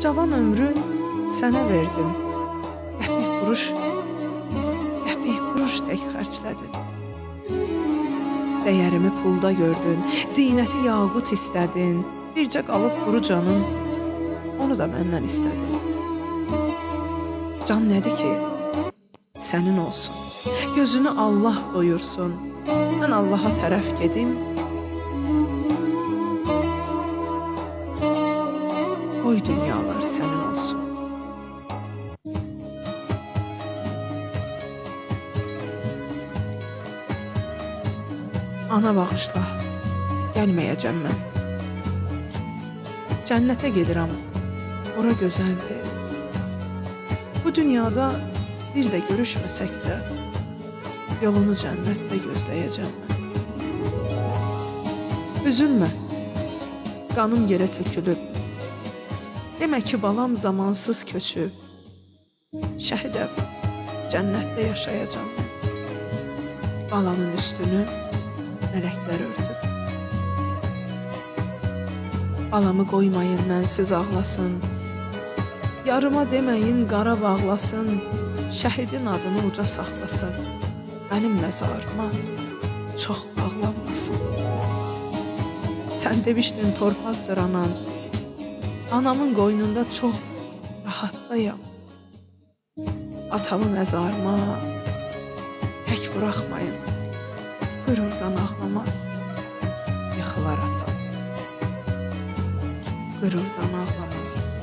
Cavan ömrü sənə verdim. Qəpik quruş, qəpik quruş tək xərclədin. Dəyərimi pulda gördün, zinəti yaqut istədin. Bircə qalıb quru canın, onu da məndən istədin. Can nədir ki? Sənin olsun. Gözünü Allah doyursun. Mən Allaha tərəf gedim. Qoy dünyalar sənin olsun. Ana bağışla. Gəlməyəcəm mən. Cənnətə gedirəm. Ora gözəldir. Bu dünyada bir də görüşməsək də yolunu cənnətdə gözləyəcəm mən. Üzülmə. Qanım yerə tökülüb. Demə ki, balam zamansız köçüb. Şəhidəm, cənnətdə yaşayacam. Balanın üstünü mələklər örtüb. Balamı qoymayın mənsiz ağlasın. Yarıma deməyin qara bağlasın. Şəhidin adını uca saxlasın. Mənim məzarıma çox bağlanmasın. Sən demişdin torpaqdır anan. Anamın qoynunda çox rahatdayam. Atamı məzarıma tək buraxmayın. Qürurdan ağlamaz. Yıxılar atam. Qürurdan ağlamaz.